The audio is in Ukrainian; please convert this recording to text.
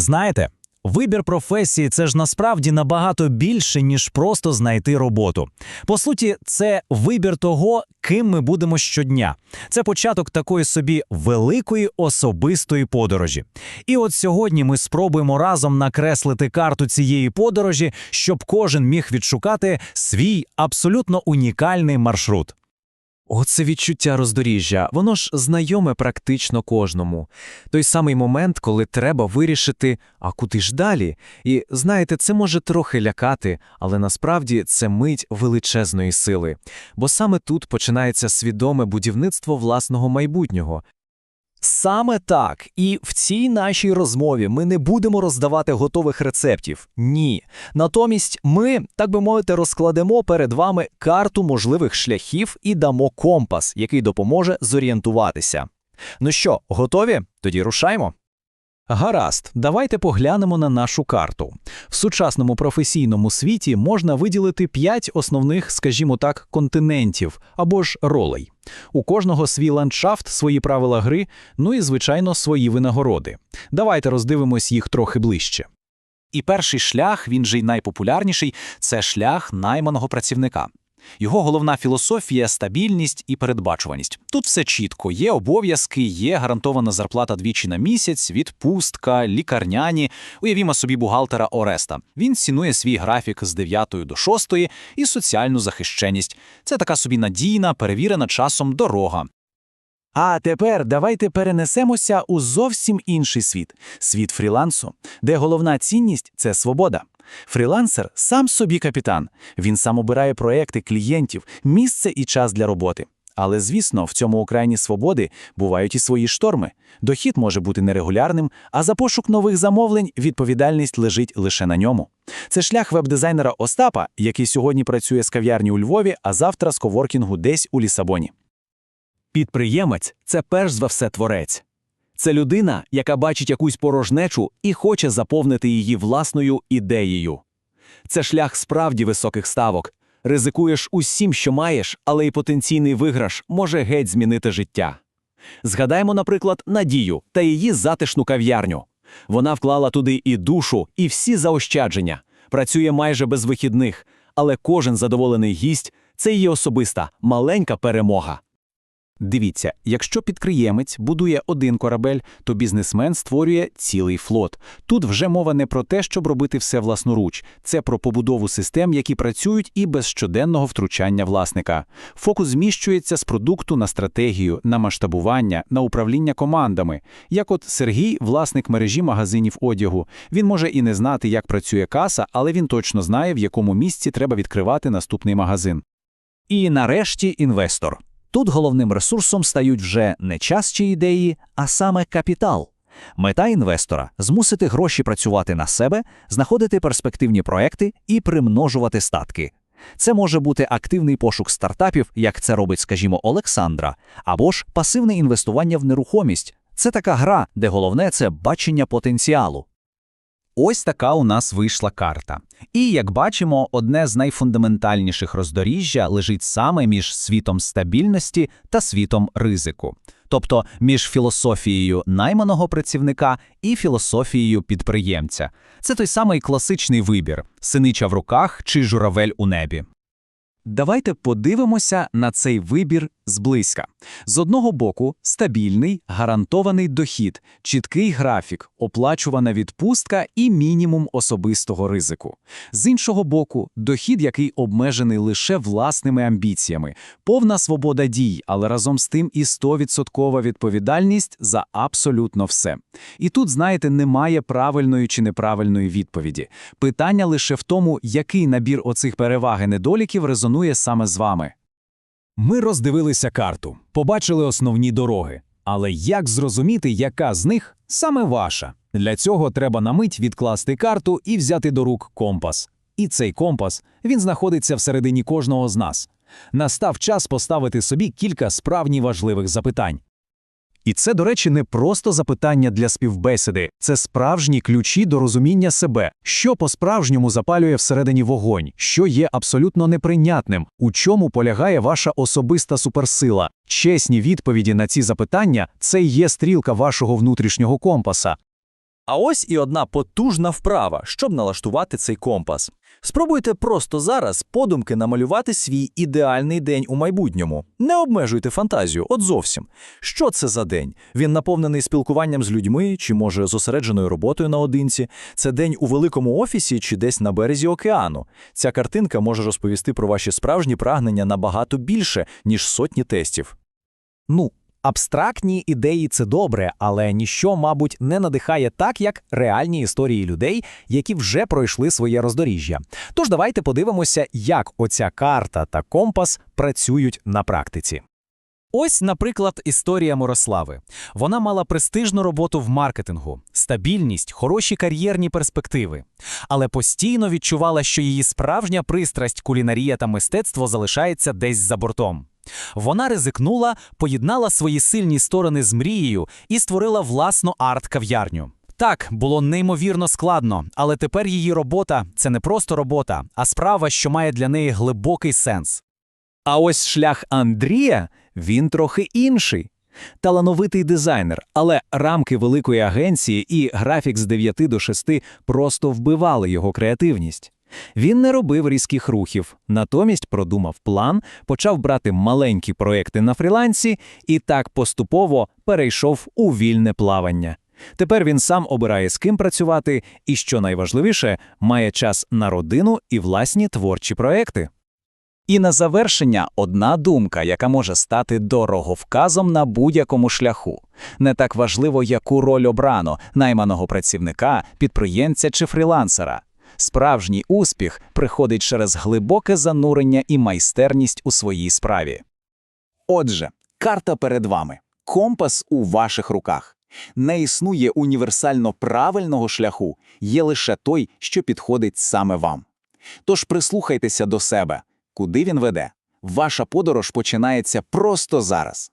Знаєте, вибір професії це ж насправді набагато більше, ніж просто знайти роботу. По суті, це вибір того, ким ми будемо щодня. Це початок такої собі великої особистої подорожі. І от сьогодні ми спробуємо разом накреслити карту цієї подорожі, щоб кожен міг відшукати свій абсолютно унікальний маршрут. Оце відчуття роздоріжжя, воно ж знайоме практично кожному. Той самий момент, коли треба вирішити, а куди ж далі. І знаєте, це може трохи лякати, але насправді це мить величезної сили. Бо саме тут починається свідоме будівництво власного майбутнього. Саме так. І в цій нашій розмові ми не будемо роздавати готових рецептів. Ні. Натомість ми, так би мовити, розкладемо перед вами карту можливих шляхів і дамо компас, який допоможе зорієнтуватися. Ну що, готові? Тоді рушаймо. Гаразд, давайте поглянемо на нашу карту. В сучасному професійному світі можна виділити п'ять основних, скажімо так, континентів або ж ролей. У кожного свій ландшафт, свої правила гри, ну і, звичайно, свої винагороди. Давайте роздивимось їх трохи ближче. І перший шлях, він же й найпопулярніший, це шлях найманого працівника. Його головна філософія стабільність і передбачуваність. Тут все чітко: є обов'язки, є гарантована зарплата двічі на місяць, відпустка, лікарняні. Уявімо собі бухгалтера Ореста. Він цінує свій графік з 9 до 6 і соціальну захищеність. Це така собі надійна, перевірена часом дорога. А тепер давайте перенесемося у зовсім інший світ світ фрілансу, де головна цінність це свобода. Фрілансер сам собі капітан. Він сам обирає проекти клієнтів, місце і час для роботи. Але, звісно, в цьому окраїні свободи бувають і свої шторми. Дохід може бути нерегулярним, а за пошук нових замовлень відповідальність лежить лише на ньому. Це шлях веб-дизайнера Остапа, який сьогодні працює з кав'ярні у Львові, а завтра з коворкінгу десь у Лісабоні. Підприємець це перш за все творець. Це людина, яка бачить якусь порожнечу і хоче заповнити її власною ідеєю. Це шлях справді високих ставок. Ризикуєш усім, що маєш, але й потенційний виграш може геть змінити життя. Згадаємо, наприклад, Надію та її затишну кав'ярню. Вона вклала туди і душу, і всі заощадження, працює майже без вихідних, але кожен задоволений гість це її особиста маленька перемога. Дивіться, якщо підприємець будує один корабель, то бізнесмен створює цілий флот. Тут вже мова не про те, щоб робити все власноруч, це про побудову систем, які працюють і без щоденного втручання власника. Фокус зміщується з продукту на стратегію, на масштабування, на управління командами. Як от Сергій, власник мережі магазинів одягу. Він може і не знати, як працює каса, але він точно знає, в якому місці треба відкривати наступний магазин. І нарешті інвестор. Тут головним ресурсом стають вже не час чи ідеї, а саме капітал. Мета інвестора змусити гроші працювати на себе, знаходити перспективні проекти і примножувати статки. Це може бути активний пошук стартапів, як це робить, скажімо, Олександра, або ж пасивне інвестування в нерухомість. Це така гра, де головне це бачення потенціалу. Ось така у нас вийшла карта. І, як бачимо, одне з найфундаментальніших роздоріжжя лежить саме між світом стабільності та світом ризику, тобто між філософією найманого працівника і філософією підприємця. Це той самий класичний вибір синича в руках чи журавель у небі. Давайте подивимося на цей вибір зблизька. З одного боку, стабільний, гарантований дохід, чіткий графік, оплачувана відпустка і мінімум особистого ризику. З іншого боку, дохід, який обмежений лише власними амбіціями, повна свобода дій, але разом з тим і 100% відповідальність за абсолютно все. І тут, знаєте, немає правильної чи неправильної відповіді. Питання лише в тому, який набір оцих переваг і недоліків резонує саме з вами. Ми роздивилися карту, побачили основні дороги. Але як зрозуміти, яка з них саме ваша? Для цього треба на мить відкласти карту і взяти до рук компас. І цей компас він знаходиться всередині кожного з нас. Настав час поставити собі кілька справді важливих запитань. І це, до речі, не просто запитання для співбесіди, це справжні ключі до розуміння себе, що по-справжньому запалює всередині вогонь, що є абсолютно неприйнятним, у чому полягає ваша особиста суперсила. Чесні відповіді на ці запитання це і є стрілка вашого внутрішнього компаса. А ось і одна потужна вправа, щоб налаштувати цей компас. Спробуйте просто зараз подумки намалювати свій ідеальний день у майбутньому. Не обмежуйте фантазію, от зовсім. Що це за день? Він наповнений спілкуванням з людьми чи, може, зосередженою роботою наодинці. Це день у великому офісі чи десь на березі океану. Ця картинка може розповісти про ваші справжні прагнення набагато більше, ніж сотні тестів. Ну, абстрактні ідеї це добре, але ніщо, мабуть, не надихає так, як реальні історії людей, які вже пройшли своє роздоріжжя. Тож давайте подивимося, як оця карта та компас працюють на практиці. Ось, наприклад, історія Мирослави. Вона мала престижну роботу в маркетингу, стабільність, хороші кар'єрні перспективи, але постійно відчувала, що її справжня пристрасть, кулінарія та мистецтво залишається десь за бортом. Вона ризикнула, поєднала свої сильні сторони з мрією і створила власну арт-кав'ярню. Так, було неймовірно складно, але тепер її робота це не просто робота, а справа, що має для неї глибокий сенс. А ось шлях Андрія він трохи інший. Талановитий дизайнер, але рамки великої агенції і графік з 9 до 6 просто вбивали його креативність. Він не робив різких рухів, натомість продумав план, почав брати маленькі проекти на фрілансі і так поступово перейшов у вільне плавання. Тепер він сам обирає з ким працювати і, що найважливіше, має час на родину і власні творчі проекти. І на завершення одна думка, яка може стати дороговказом на будь-якому шляху. Не так важливо, яку роль обрано найманого працівника, підприємця чи фрілансера. Справжній успіх приходить через глибоке занурення і майстерність у своїй справі. Отже, карта перед вами, компас у ваших руках. Не існує універсально правильного шляху, є лише той, що підходить саме вам. Тож прислухайтеся до себе, куди він веде. Ваша подорож починається просто зараз.